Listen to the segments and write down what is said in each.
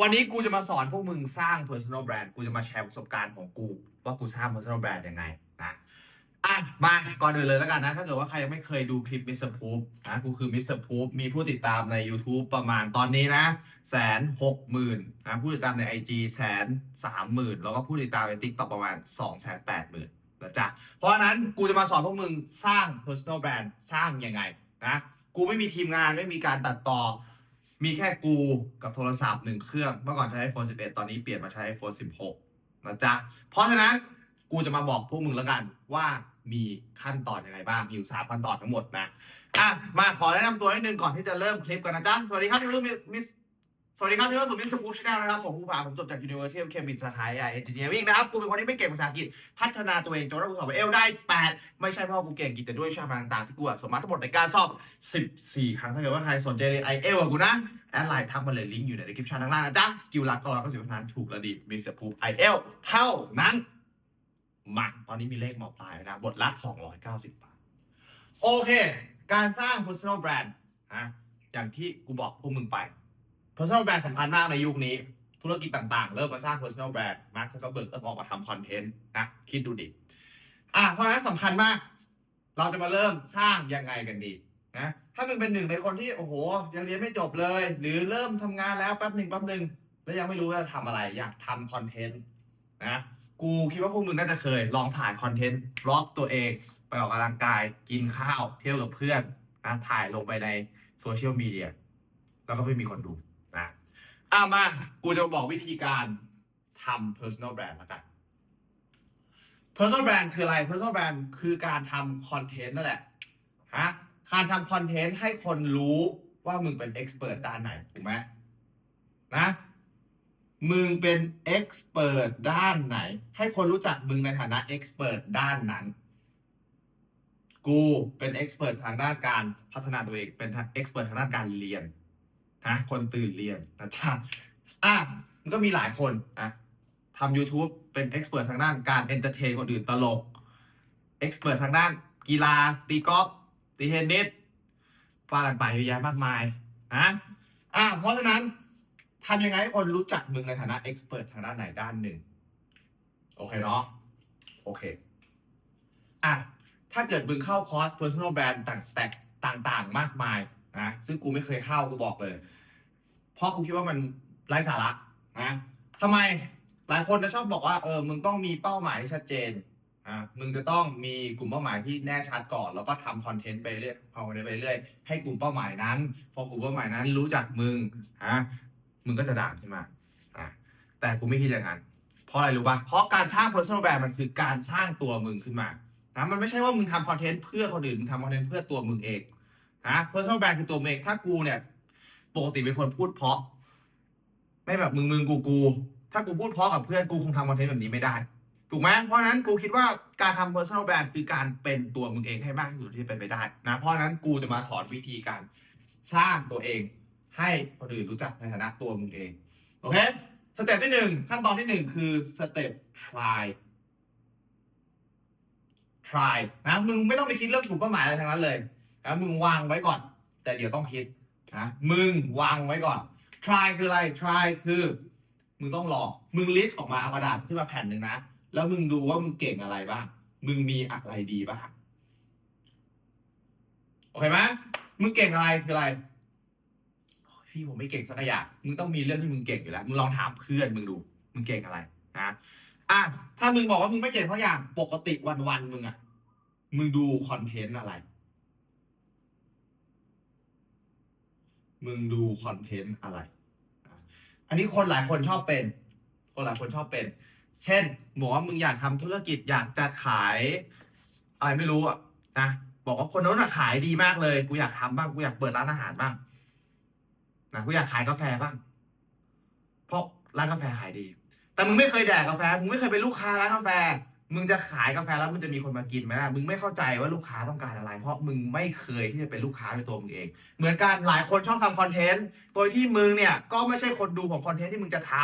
วันนี้กูจะมาสอนพวกมึงสร้าง personal brand กูจะมาแชร์ประสบการณ์ของกู ว่ากูสร้าง personal brand ยังไงนะอะมาก่อนอื่นเลยแล้วกันนะ ถ้าเกิดว่าใครยังไม่เคยดูคลิป Mr. Proof นะกูคือ Mr. Proof มีผู้ติดตามใน YouTube ประมาณตอนนี้นะแสนหกหมื่นนะผู้ติดตามใน IG แสนสามหมื่นแล้วก็ผู้ติดตามใน TikTok ประมาณสองแสนแปดหมื่นนะจ๊ะเพราะฉะนั้นกูจะมาสอนพวกมึงสร้าง personal brand สร้างยังไงนะกูไม่มีทีมงานไม่มีการตัดต่อ มีแค่กูกับโทรศัพท์หนึ่งเครื่อง เมื่อก่อนใช้ iPhone 11 ตอนนี้เปลี่ยนมาใช้ iPhone 16 นะจ๊ะ เพราะฉะนั้นกูจะมาบอกพวกมึงแล้วกันว่ามีขั้นตอนยังไงบ้าง มีอยู่สามขั้นตอนทั้งหมดนะ อะ มาขอแนะนำตัวนิดนึงก่อนที่จะเริ่มคลิปกันนะจ๊ะ สวัสดีครับพี่รุ่มิส สวัสดีครับพี่รุ่สุมิสบูชแนลนะครับ ผมผู้ผ่าผมจบจาก University of Cambridge สาขา AI Engineering นะครับ กูเป็นคนที่ไม่เก่งภาษาอังกฤษ พัฒนาตัวเองจนได้กูสอบเอลได้ 8 ไม่ใช่เพราะกูเก่งอังกฤษแต่ด้วยวิชาพลังต่างๆ ที่กูอะสมมาทั้งหมดในการสอบ 14 ครั้ง ถ้าเกิดว่าใครสนใจเรียนไอเอลกูนะ แอดไลน์ทักมาเลยลิงก์อยู่ใน description ข้างล่างนะจ๊ะ สกิลหลักก็ร้อยเก้าสิบพันถูกระดีมีเสียพูไอเอลเท่านั้นมาตอนนี้มีเลขหมอปลายนะบทละ290บาทโอเค การสร้าง personal brand นะอย่างที่กูบอกพวกมึงไป personal brand สำคัญมากในยุคนี้ ธุรกิจต่างๆ เริ่มมาสร้าง personal brand มาร์คซักเกอร์เบิร์กเริ่มออกมาทำคอนเทนต์นะคิดดูดิอะเพราะฉะนั้นสำคัญมาก เราจะมาเริ่มสร้างยังไงกันดีนะถ้ามึงเป็นหนึ่งในคนที่โอ้โห ยังเรียนไม่จบเลย หรือเริ่มทำงานแล้วแป๊บหนึ่งแป๊บหนึ่งแล้วยังไม่รู้ว่าจะทำอะไรอยากทำคอนเทนต์นะกูคิดว่าพวกมึงน่าจะเคยลองถ่ายคอนเทนต์บล็อกตัวเองไปออกกำลังกายกินข้าว เที่ยวกับเพื่อนนะถ่ายลงไปในโซเชียลมีเดียแล้วก็ไม่มีคนดู อะมา กูจะบอกวิธีการทำ personal brand ล้วกัน personal brand คืออะไร personal brand คือการทำคอนเทนต์นั่นแหละ ฮะ การทำคอนเทนต์ให้คนรู้ว่ามึงเป็น expert ด้านไหน ถูกไหมนะ มึงเป็น expert ด้านไหน ให้คนรู้จักมึงในฐานะ expert ด้านนั้น กูเป็น expert ทางด้านการพัฒนาตัวเอง เป็น expert ทางด้านการเรียน นะคนตื่นเรียนนะจ๊ะอะมันก็มีหลายคนนะทำ YouTube เป็นเอ็กซ์เพรสทางด้านการเอนเตอร์เทนคนอื่นตลกเอ็กซ์เพรสทางด้านกีฬาตีกอล์ฟตีเทนนิสว่ากันไปเยอะแยะมากมายนะอะเพราะฉะนั้นทำยังไงให้คนรู้จักมึงในฐานะเอ็กซ์เพรสทางด้านไหนด้านหนึ่ง โอเคเนาะโอเคอะถ้าเกิดมึงเข้าคอร์ส personal brand ต่างแตกต่างๆ มากมาย นะซึ่งกูไม่เคยเข้ากูบอกเลย เพราะกูคิดว่ามันไร้สาระนะทำไมหลายคนจะชอบบอกว่าเออมึงต้องมีเป้าหมายที่ชัดเจนอะมึงจะต้องมีกลุ่มเป้าหมายที่แน่ชัดก่อน แล้วก็ทำคอนเทนต์ไปเรื่อยทำคอนเทนต์ไปเรื่อยให้กลุ่มเป้าหมายนั้น พอกลุ่มเป้าหมายนั้นรู้จักมึงอะมึงก็จะด่างขึ้นมาอะแต่กูไม่คิดอย่างนั้นเพราะอะไรรู้ป่ะเพราะการสร้าง personal brand มันคือการสร้างตัวมึงขึ้นมานะมันไม่ใช่ว่ามึงทำคอนเทนต์เพื่อคนอื่นมึงทำคอนเทนต์เพื่อตัวมึงเอง นะ personal brand คือตัวมึงเองถ้ากูเนี่ย ปกติเป็นคนพูดเพราะ ไม่แบบมึงมึงกูกูถ้ากูพูดเพราะกับเพื่อนกูคงทำคอนเทนต์แบบนี้ไม่ได้ ถูกไหมเพราะนั้นกูคิดว่าการทำ personal brand คือการเป็นตัวมึงเองให้มากที่สุดที่เป็นไปได้นะ เพราะฉะนั้นกูจะมาสอนวิธีการสร้างตัวเอง ให้คนอื่นรู้จักในฐานะตัวมึงเอง โอเค สเต็ปที่หนึ่งขั้นตอนที่หนึ่งคือสเต็ป try try นะ มึงไม่ต้องไปคิดเรื่องกลุ่มเป้าหมายอะไรทั้งนั้นเลย นะมึงวางไว้ก่อน แต่เดี๋ยวต้องคิดนะมึงวางไว้ก่อน try คืออะไร try คือมึงต้องลองมึง list ออกมาเอากระดาษขึ้นมาแผ่นหนึ่งนะ แล้วมึงดูว่ามึงเก่งอะไรบ้าง มึงมีอะไรดีบ้าง โอเคไหมมึงเก่งอะไรคืออะไร พี่ผมไม่เก่งสักอย่าง มึงต้องมีเรื่องที่มึงเก่งอยู่แล้ว มึงลองถามเพื่อนมึงดู มึงเก่งอะไรนะ อะ ถ้ามึงบอกว่ามึงไม่เก่งสักอย่าง ปกติวันๆมึงอะมึงดูคอนเทนต์อะไร มึงดูคอนเทนต์อะไร อันนี้คนหลายคนชอบเป็น คนหลายคนชอบเป็น เช่นบอกว่ามึงอยากทำธุรกิจอยากจะขายอะไรไม่รู้อะนะบอกว่าคนโน้นอะขายดีมากเลย กูอยากทำบ้าง กูอยากเปิดร้านอาหารบ้างนะกูอยากขายกาแฟบ้าง เพราะร้านกาแฟขายดี แต่มึงไม่เคยแดกกาแฟ มึงไม่เคยเป็นลูกค้าร้านกาแฟ มึงจะขายกาแฟแล้วมึงจะมีคนมากินไหมล่ะ มึงไม่เข้าใจว่าลูกค้าต้องการอะไร เพราะมึงไม่เคยที่จะเป็นลูกค้าในตัวมึงเอง เหมือนกันหลายคนชอบทำคอนเทนต์ โดยที่มึงเนี่ยก็ไม่ใช่คนดูของคอนเทนต์ที่มึงจะท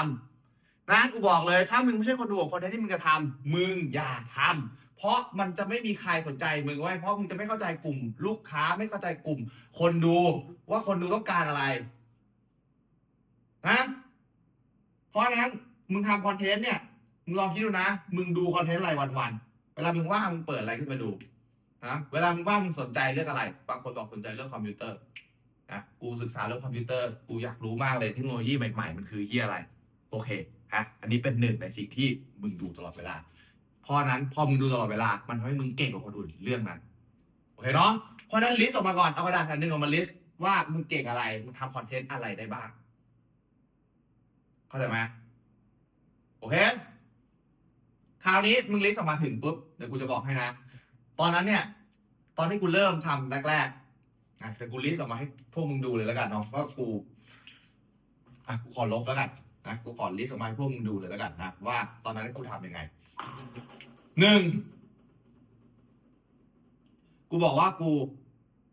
ำนะกูบอกเลย ถ้ามึงไม่ใช่คนดูของคอนเทนต์ที่มึงจะทำมึงอย่าทำเพราะมันจะไม่มีใครสนใจมึงไว้ เพราะมึงจะไม่เข้าใจกลุ่ม ลูกค้าไม่เข้าใจกลุ่ม คนดูว่าคนดูต้องการอะไรนะเพราะนั้นมึงทำคอนเทนต์เนี่ย มึงลองคิดดูนะ มึงดูคอนเทนต์อะไรวันๆ เวลามึงว่างมึงเปิดอะไรขึ้นมาดูนะเวลามึงว่างมึงสนใจเรื่องอะไร บางคนบอกสนใจเรื่องคอมพิวเตอร์นะกูศึกษาเรื่องคอมพิวเตอร์ กูอยากรู้มากเลยเทคโนโลยีใหม่ๆ มันคือเฮียอะไร โอเคฮะอันนี้เป็นหนึ่งในสิ่งที่มึงดูตลอดเวลา เพราะนั้นพอมึงดูตลอดเวลา มันทำให้มึงเก่งกว่าคนอื่นเรื่องนั้น โอเคเนาะ เพราะฉะนั้นลิสต์ออกมาก่อน เอากระดาษแผ่นหนึ่งออกมาลิสต์ว่ามึงเก่งอะไร มึงทำคอนเทนต์อะไรได้บ้าง เข้าใจไหมโอเค คราวนี้มึงลิสต์ออกมาถึงปุ๊บเดี๋ยวกูจะบอกให้นะ ตอนนั้นเนี่ย ตอนที่กูเริ่มทำแรกๆอะเดี๋ยวกูลิสต์ออกมาให้พวกมึงดูเลยแล้วกันเนาะว่ากูอะกูขอลบแล้วกันนะกูขอลิสต์ออกมาให้พวกมึงดูเลยแล้วกันนะว่าตอนนั้นกูทำยังไงหนึ่งกูบอกว่ากู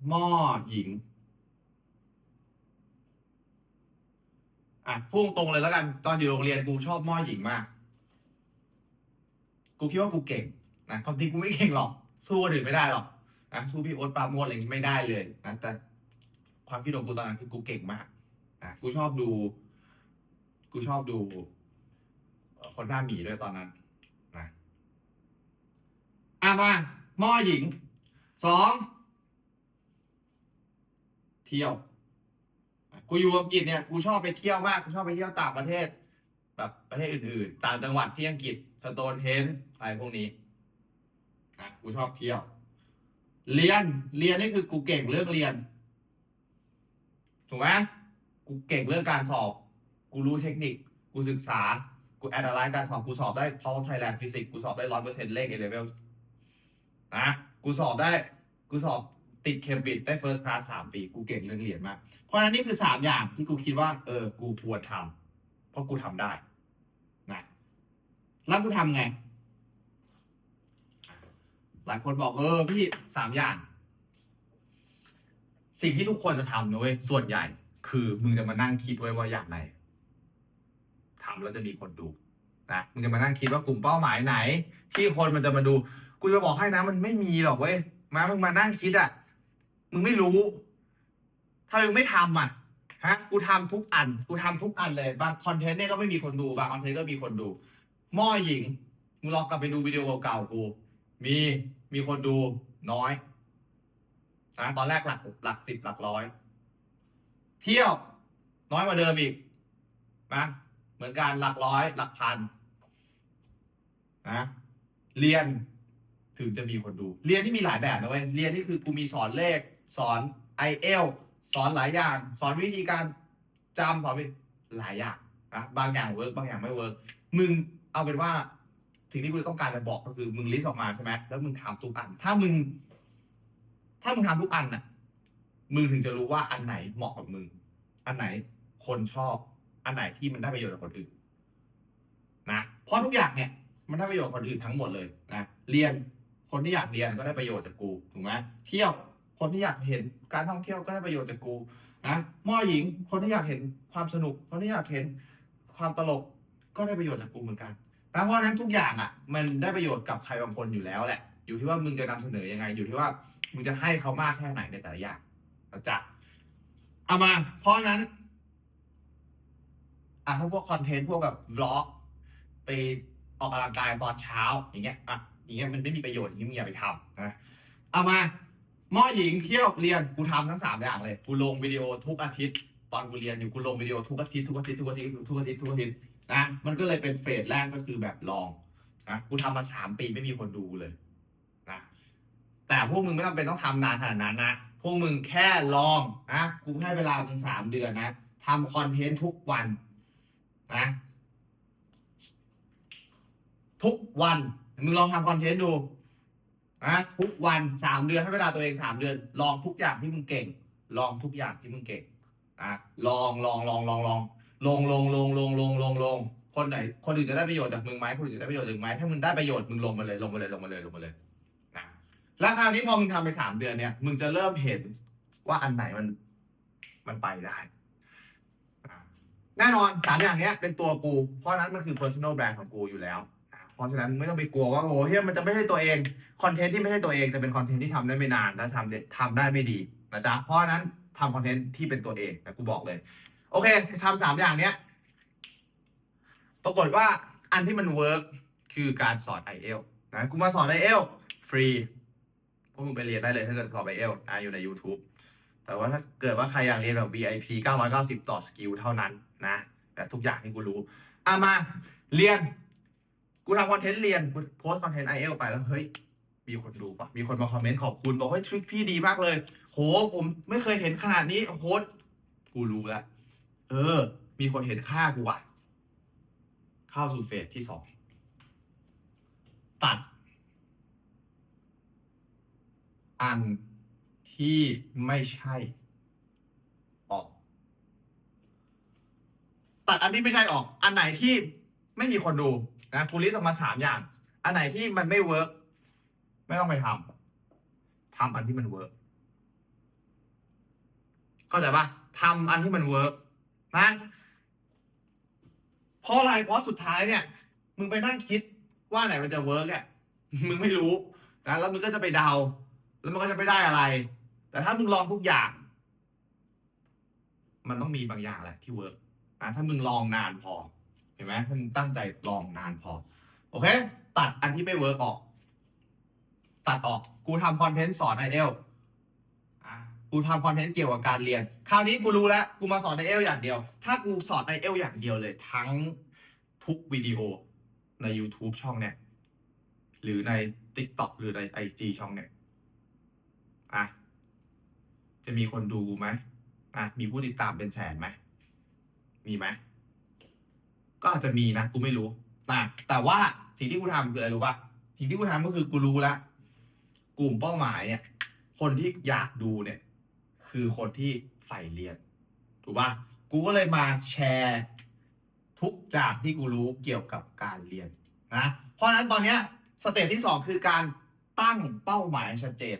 หม้อหญิงอะพุ่งตรงเลยแล้วกัน ตอนอยู่โรงเรียนกูชอบหม้อหญิงมาก กูคิดว่ากูเก่งนะความจริงกูไม่เก่งหรอก สู้คนอื่นไม่ได้หรอกนะสู้พี่โอ๊ตปราโมดอะไรอย่างนี้ไม่ได้เลยนะแต่ความคิดของกูตอนนั้นคือกูเก่งมากนะกูชอบดู กูชอบดู คนหน้าหมีด้วยตอนนั้นนะอะมาหม้อหญิงสองเที่ยว กูอยู่อังกฤษเนี่ย กูชอบไปเที่ยวมาก กูชอบไปเที่ยวต่างประเทศ แบบประเทศอื่น ๆ ต่างจังหวัดที่อังกฤษ สโตนเฮนอะไรพวกนี้นะกูชอบเที่ยว เรียน เรียนนี่คือกูเก่งเรื่องเรียน ถูกไหมกูเก่งเรื่องการสอบ กูรู้เทคนิค กูศึกษา กูแอดไลน์การสอบ กูสอบได้ท็อปไทยแลนด์ฟิสิกส์ กูสอบได้ร้อยเปอร์เซ็นต์เลขเอเลเวลนะ กูสอบได้ กูสอบติดเคมบริดจ์ได้เฟิร์สคลาสสามปี กูเก่งเรื่องเรียนมาก เพราะฉะนั้นนี่คือสามอย่างที่กูคิดว่า เออ กูควรทำเพราะกูทำได้ แล้วกูทำไง หลายคนบอกเออพี่สามอย่าง สิ่งที่ทุกคนจะทำนะเว้ยส่วนใหญ่ คือมึงจะมานั่งคิดไว้ว่าอย่างไหนทำแล้วจะมีคนดูนะมึงจะมานั่งคิดว่ากลุ่มเป้าหมายไหน ที่คนมันจะมาดูกูจะบอกให้นะ มันไม่มีหรอกเว้ยมามึงมานั่งคิดอะมึงไม่รู้ ถ้ามึงไม่ทำอะฮะ กูทำทุกอัน กูทำทุกอันเลย บางคอนเทนต์เนี่ยก็ไม่มีคนดู บางคอนเทนต์ก็มีคนดู หม้อหญิงมึงลองกลับไปดูวิดีโอเก่าๆกู มีมีคนดูน้อยนะตอนแรกหลักหลักสิบหลักร้อย เที่ยวน้อยกว่าเดิมอีกนะเหมือนกันหลักร้อยหลักพันนะเรียนถึงจะมีคนดู เรียนที่มีหลายแบบนะเว้ยเรียนนี่คือกูมีสอนเลข สอนไอเอลสอนหลายอย่าง สอนวิธีการจำสอนหลายอย่างนะบางอย่างเวิร์กบางอย่างไม่เวิร์กมึง เอาเป็นว่าสิ่งที่กูต้องการจะบอกก็คือมึงลิสต์ออกมาใช่ไหมแล้วมึงทำทุกอัน ถ้ามึง ถ้ามึงทำทุกอันน่ะ มึงถึงจะรู้ว่าอันไหนเหมาะกับมึง อันไหนคนชอบ อันไหนที่มันได้ประโยชน์กับคนอื่น นะ เพราะทุกอย่างเนี่ย มันได้ประโยชน์กับคนอื่นทั้งหมดเลยนะ เรียน คนที่อยากเรียนก็ได้ประโยชน์จากกู ถูกไหมเที่ยว คนที่อยากเห็นการท่องเที่ยวก็ได้ประโยชน์จากกู นะหม้อหญิง คนที่อยากเห็นความสนุก คนที่อยากเห็นความตลก ก็ได้ประโยชน์จากกูเหมือนกัน เพราะฉะนั้นทุกอย่างอะ มันได้ประโยชน์กับใครบางคนอยู่แล้วแหละ อยู่ที่ว่ามึงจะนำเสนอยังไง อยู่ที่ว่ามึงจะให้เขามากแค่ไหนในแต่ละอย่างนะจ๊ะเอามา เพราะนั้นอะถ้าพวกคอนเทนต์พวกแบบวล็อก ไปออกกำลังกายตอนเช้า อย่างเงี้ยอะอย่างเงี้ยมันไม่มีประโยชน์อย่างนี้มึงอย่าไปทำนะเอามาหม้อหญิงเที่ยวเรียนกูทำทั้งสามอย่างเลยกูลงวิดีโอทุกอาทิตย์ ตอนกูเรียนอยู่กูลงวิดีโอทุกอาทิตย์ทุกอาทิตย์ทุกอาทิตย์ทุกอาทิตย์ทุกอาทิตย์ นะมันก็เลยเป็นเฟสแรกก็คือแบบลองนะกูทำมาสามปีไม่มีคนดูเลยนะแต่พวกมึงไม่ต้องเป็นต้องทำนานขนาดนั้นนะพวกมึงแค่ลองนะกูให้เวลามึงสามเดือนนะทำคอนเทนต์ทุกวันนะทุกวันมึงลองทำคอนเทนต์ดูนะทุกวันสามเดือนให้เวลาตัวเองสามเดือน ลองทุกอย่างที่มึงเก่ง ลองทุกอย่างที่มึงเก่งนะลองลองลองลองลอง ลงลงลงลงลงลงลงคนไหน คนอื่นจะได้ประโยชน์จากมึงไหมคนอื่นจะได้ประโยชน์จากมึงไหมถ้ามึงได้ประโยชน์มึงลงมาเลยลงมาเลยลงมาเลยลงมาเลยนะแล้วคราวนี้พอมึงทำไปสามเดือนเนี่ย มึงจะเริ่มเห็นว่าอันไหนมันมันไปได้ แน่นอนสามอย่างเนี้ยเป็นตัวกู เพราะนั้นมันคือ personal brand ของกูอยู่แล้วเพราะฉะนั้นไม่ต้องไปกลัวว่าโอ้เฮียมันจะไม่ใช่ตัวเองคอนเทนต์ที่ไม่ใช่ตัวเองจะเป็นคอนเทนต์ที่ทำได้ไม่นานและทำได้ทำได้ไม่ดีนะจ๊ะเพราะฉะนั้นทำคอนเทนต์ที่เป็นตัวเองนะกูบอกเลย โอเคทำสามอย่างเนี้ย ปรากฏว่าอันที่มันเวิร์กคือการสอน i อเอลนะกูมาสอน i อเอลฟรีพวกมึงไปเรียนได้เลยถ้าเกิดสอบ i อเอลนะอยู่ใน YouTube แต่ว่าถ้าเกิดว่าใครอยากเรียนแบบ VIP 990 ต่อสกิลเท่านั้นนะ แต่ทุกอย่างที่กูรู้อะมาเรียน กูทำคอนเทนต์เรียนกูโพสคอนเทนต์ i อเอลไปแล้ว เฮ้ย มีคนดูปะมีคนมาคอมเมนต์ขอบคุณ บอกว่าทริคพี่ดีมากเลย โหผมไม่เคยเห็นขนาดนี้โหกูรู้แล้ว เออ มีคนเห็นค่ากูว่ะเข้าสู่เฟสที่สอง ตัด อันที่ไม่ใช่ออก ตัดอันที่ไม่ใช่ออก อันไหนที่ไม่มีคนดูนะกูลิสต์ออกมาสามอย่าง อันไหนที่มันไม่เวิร์กไม่ต้องไปทำทำอันที่มันเวิร์กเข้าใจปะทำอันที่มันเวิร์ก นะเพราะอะไรเพราะสุดท้ายเนี่ย มึงไปนั่งคิดว่าไหนมันจะเวิร์กอะมึงไม่รู้นะแล้วมึงก็จะไปเดา แล้วมันก็จะไม่ได้อะไร แต่ถ้ามึงลองทุกอย่าง มันต้องมีบางอย่างแหละที่เวิร์กนะถ้ามึงลองนานพอ เห็นไหมถ้ามึงตั้งใจลองนานพอ โอเค ตัดอันที่ไม่เวิร์กออก ตัดออก กูทำคอนเทนต์สอนไอเอล กูทำคอนเทนต์เกี่ยวกับการเรียน คราวนี้กูรู้แล้ว กูมาสอนไอเอลอย่างเดียว ถ้ากูสอนไอเอลอย่างเดียวเลย ทั้งทุกวิดีโอใน YouTube ช่องเนี่ย หรือใน TikTok หรือใน IG ช่องเนี่ย อะ จะมีคนดูกูไหมอะ มีผู้ติดตามเป็นแสนไหม มีไหม ก็อาจจะมีนะ กูไม่รู้นะแต่ว่าสิ่งที่กูทำคืออะไรรู้ป่ะ สิ่งที่กูทำก็คือกูรู้แล้วกลุ่มเป้าหมายเนี่ย คนที่อยากดูเนี่ย คือคนที่ใฝ่เรียน ถูกปะกูก็เลยมาแชร์ทุกอย่างที่กูรู้เกี่ยวกับการเรียนนะเพราะฉะนั้นตอนเนี้ยสเตจที่สองคือการตั้งเป้าหมายชัดเจน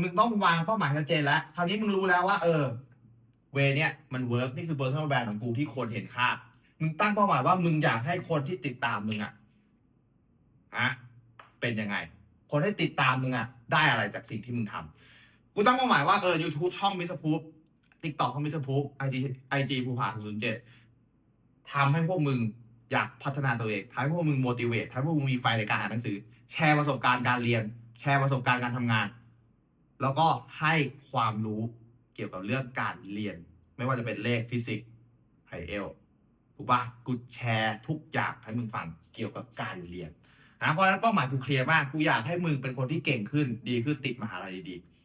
มึงต้องวางเป้าหมายชัดเจนแล้วคราวนี้มึงรู้แล้วว่า เออ เวเนี้ยมันเวิร์กนี่คือ personal brand ของกูที่คนเห็นค่ามึงตั้งเป้าหมายว่ามึงอยากให้คนที่ติดตามมึงอะอะเป็นยังไง คนที่ติดตามมึงอะได้อะไรจากสิ่งที่มึงทำ กูตั้งเป้าหมายว่าเออ YouTube ช่องมิสพู TikTok ของมิสพูไอจีไอจีภูผาศูนย์เจ็ดทำให้พวกมึงอยากพัฒนาตัวเองทำให้พวกมึง motivate ทำให้พวกมึงมีไฟในการอ่านหนังสือ แชร์ประสบการณ์การเรียน แชร์ประสบการณ์การทำงาน แล้วก็ให้ความรู้เกี่ยวกับเรื่องการเรียน ไม่ว่าจะเป็นเลขฟิสิกส์ไอเอลถูกปะกูแชร์ทุกอย่างให้มึงฟังเกี่ยวกับการเรียนนะเพราะฉะนั้นเป้าหมายกูเคลียร์มากกูอยากให้มึงเป็นคนที่เก่งขึ้นดีขึ้นติดมหาลัยดีๆ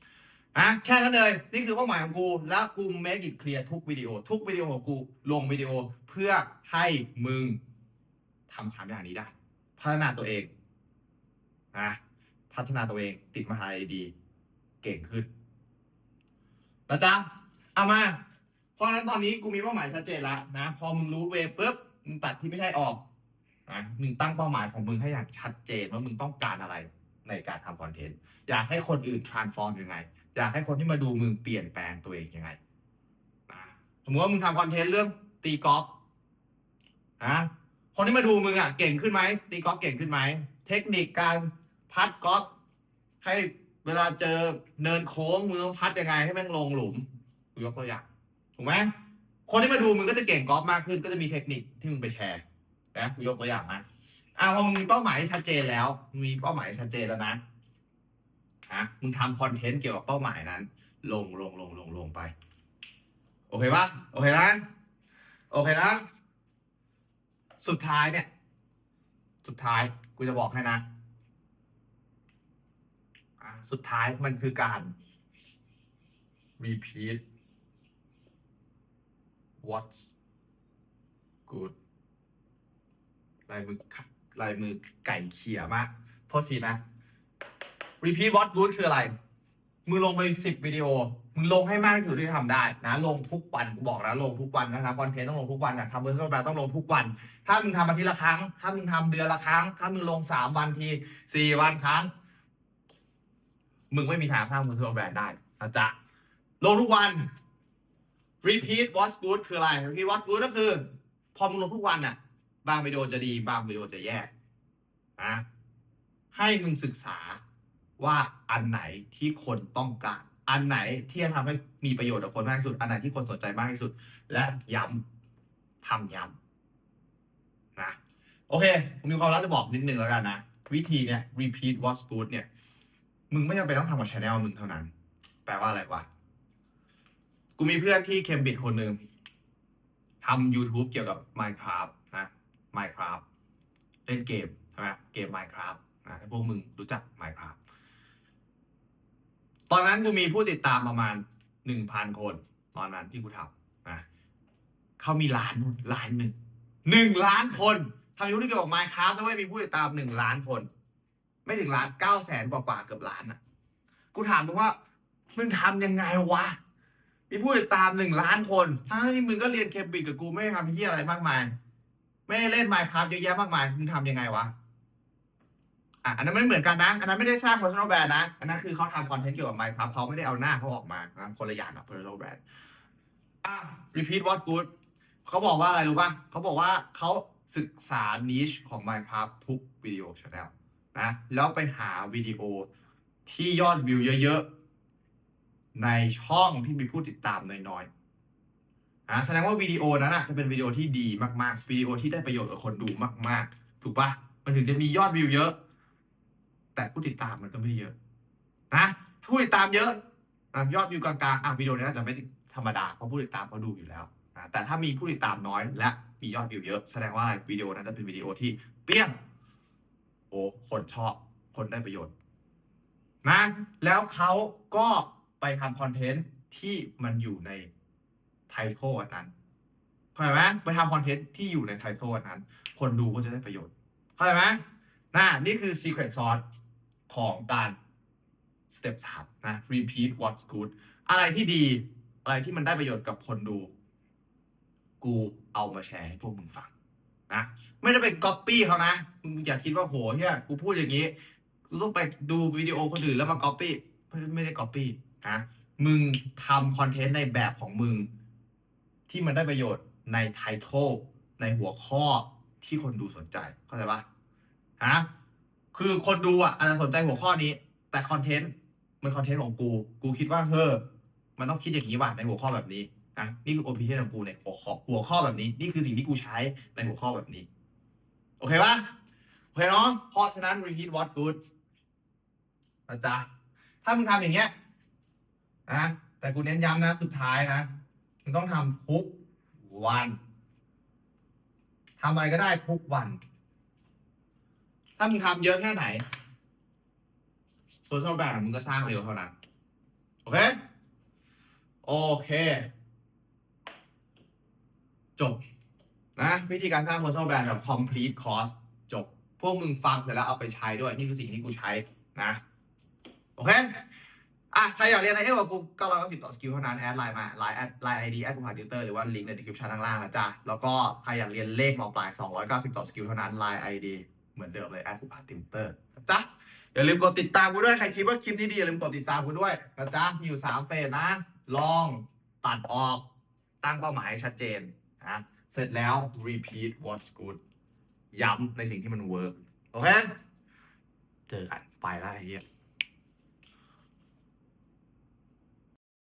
นะแค่นั้นเลยนี่คือเป้าหมายของกูแล้วกู make it clear ทุกวิดีโอ ทุกวิดีโอของกูลงวิดีโอเพื่อให้มึงทำสามอย่างนี้ได้ พัฒนาตัวเองนะพัฒนาตัวเองติดมหาลัยดี เก่งขึ้นนะจ๊ะเอามา เพราะฉะนั้นตอนนี้กูมีเป้าหมายชัดเจนแล้วนะ พอมึงรู้เวปุ๊บมึงตัดที่ไม่ใช่ออกนะมึงตั้งเป้าหมายของมึงให้อย่างชัดเจนว่ามึงต้องการอะไรในการทำคอนเทนต์อยากให้คนอื่น transform ยังไง อยากให้คนที่มาดูมึงเปลี่ยนแปลงตัวเองยังไงนะสมมติว่ามึงทำคอนเทนต์เรื่องตีกอล์ฟนะคนที่มาดูมึงอะเก่งขึ้นไหมตีกอล์ฟเก่งขึ้นไหมเทคนิคการพัดกอล์ฟให้เวลาเจอเนินโค้งมึงต้องพัดยังไงให้แม่งลงหลุมยกตัวอย่างถูกไหมคนที่มาดูมึงก็จะเก่งกอล์ฟมากขึ้นก็จะมีเทคนิคที่มึงไปแชร์นะยกตัวอย่างนะอ่าพอมึงมีเป้าหมายชัดเจนแล้วมึงมีเป้าหมายชัดเจนแล้วนะ อะมึงทำคอนเทนต์เกี่ยวกับเป้าหมายนั้น ลงลงลงลงลงไป โอเคปะโอเคนะโอเคนะ สุดท้ายเนี่ย สุดท้ายกูจะบอกให้นะสุดท้ายมันคือการ repeat what's good ลายมือลายมือไก่เขี่ยมากโทษทีนะ repeat what good คืออะไร มึงลงไปสิบวิดีโอ มึงลงให้มากที่สุดที่ทำได้นะ ลงทุกวันกูบอกนะลงทุกวันนะครับคอนเทนต์ต้องลงทุกวันนะทำเบอร์โซแบรต้องลงทุกวัน ถ้ามึงทำอาทิตย์ละครั้ง ถ้ามึงทำเดือนละครั้ง ถ้ามึงลงสามวันทีสี่วันครั้ง มึงไม่มีทางสร้างเบอร์โซแบรนด์ได้นะจ๊ะลงทุกวัน repeat what's good คืออะไร repeat what's good ก็คือ พอมึงลงทุกวันน่ะ บางวิดีโอจะดี บางวิดีโอจะแย่นะให้มึงศึกษา ว่าอันไหนที่คนต้องการอันไหนที่จะทำให้มีประโยชน์กับคนมากที่สุด อันไหนที่คนสนใจมากที่สุด และย้ำทำย้ำนะโอเคผมมีความลับจะบอกนิดนึงแล้วกันนะวิธีเนี่ย repeat what's good เนี่ย มึงไม่จำเป็นต้องทำกับช anel มึงเท่านั้น แปลว่าอะไรวะ กูมีเพื่อนที่เคมบริดจ์คนหนึ่งทำ YouTube เกี่ยวกับ Minecraft นะ Minecraft เล่นเกมใช่ไหมเกม Minecraft นะถ้าพวกมึงรู้จัก Minecraft ตอนนั้นกูมีผู้ติดตามประมาณหนึ่งพันคน ตอนนั้นที่กูทำนะเขามีล้านนู่นล้านหนึ่งหนึ่งล้านคนทำยูทูบเกี่ยวกับ Minecraft แล้วไม่มีผู้ติดตามหนึ่งล้านคน ไม่ถึงล้านเก้าแสนกว่าๆเกือบล้านอะ กูถามมึงว่ามึงทำยังไงวะมีผู้ติดตามหนึ่งล้านคนทั้งที่มึงก็เรียนเคมบริดกับกูไม่ได้ทำเฮียอะไรมากมาย ไม่ได้เล่น Minecraft เยอะแยะมากมายมึงทำยังไงวะ อะอันนั้นไม่เหมือนกันนะ อันนั้นไม่ได้สร้าง personal brand นะ อันนั้นคือเขาทำคอนเทนต์เกี่ยวกับ Minecraft เขาไม่ได้เอาหน้าเขาออกมานะคนละอย่างกับ personal brand อะ repeat what good เขาบอกว่าอะไรรู้ป่ะเขาบอกว่าเขาศึกษา niche ของ Minecraft ทุกวิดีโอ channel นะ แล้วไปหาวิดีโอที่ยอดวิวเยอะๆ ในช่องที่มีผู้ติดตามน้อยๆอะแสดงว่าวิดีโอนั้นอะจะเป็นวิดีโอที่ดีมากๆ วิดีโอที่ได้ประโยชน์กับคนดูมากๆ ถูกปะมันถึงจะมียอดวิวเยอะ แต่ผู้ติดตามมันก็ไม่เยอะนะผู้ติดตามเยอะยอดวิวกลางๆอะวิดีโอนี้อาจจะไม่ธรรมดาเพราะผู้ติดตามเขาดูอยู่แล้วนะแต่ถ้ามีผู้ติดตามน้อยและมียอดวิวเยอะแสดงว่าอะไรวิดีโอนั้นจะเป็นวิดีโอที่เปี้ยงโอ้คนชอบคนได้ประโยชน์นะแล้วเขาก็ไปทำคอนเทนต์ที่มันอยู่ในไททอลอันนั้นเข้าใจไหมไปทำคอนเทนต์ที่อยู่ในไททอลอันนั้น คนดูก็จะได้ประโยชน์เข้าใจไหมน่านี่คือ secret sauce ของการ step สามนะ repeat what's good อะไรที่ดี อะไรที่มันได้ประโยชน์กับคนดู กูเอามาแชร์ให้พวกมึงฟังนะไม่ได้ไปก๊อปปี้เขานะมึงอย่าคิดว่าโหเฮียกูพูดอย่างนี้กูต้องไปดูวิดีโอคนอื่นแล้วมาก๊อปปี้ไม่ไม่ได้ก๊อปปี้นะมึงทำคอนเทนต์ในแบบของมึง ที่มันได้ประโยชน์ในไททอลในหัวข้อที่คนดูสนใจเข้าใจปะฮะ คือคนดูอะอาจจะสนใจหัวข้อนี้ แต่คอนเทนต์มันคอนเทนต์ของกู กูคิดว่าเฮ้อมันต้องคิดอย่างนี้ว่ะในหัวข้อแบบนี้นะนี่คือโอพิเทนของกูในหัวข้อหัวข้อแบบนี้ นี่คือสิ่งที่กูใช้ในหัวข้อแบบนี้ โอเคปะโอเคเนาะเพราะฉะนั้น repeat what good นะจ๊ะถ้ามึงทำอย่างเงี้ยนะแต่กูเน้นย้ำนะ สุดท้ายนะมึงต้องทำทุกวันทำอะไรก็ได้ทุกวัน ถ้ามึงทำเยอะแค่ไหนโซเชียลแบรนด์ของมึงก็สร้างเร็วเท่านั้น โอเค โอเค จบ นะวิธีการสร้าง personal brand แบบ complete course จบ พวกมึงฟังเสร็จแล้วเอาไปใช้ด้วย นี่คือสิ่งที่กูใช้นะ โอเคอะใครอยากเรียนไอเอลกับกูก็ร้อยเก้าสิบต่อสกิลเท่านั้น แอดไลน์มาไลน์แอดไลน์ไอดีแอดกูหาติวเตอร์หรือว่าลิงก์ใน description ข้างล่างนะจ๊ะ แล้วก็ใครอยากเรียนเลขมอปลาย290ต่อสกิลเท่านั้นไลน์ไอดี เหมือนเดิมเลยแอดบาร์ติมเตอร์นะจ๊ะอย่าลืมกดติดตามกูด้วย ใครคิดว่าคลิปนี้ดีอย่าลืมกดติดตามกูด้วยนะจ๊ะมีอยู่สามเฟสนะ ลองตัดออกตั้งเป้าหมายชัดเจนนะเสร็จแล้ว repeat what's good ย้ำในสิ่งที่มันเวิร์กโอเค เจอกันไปแล้วไอ้เหี้ย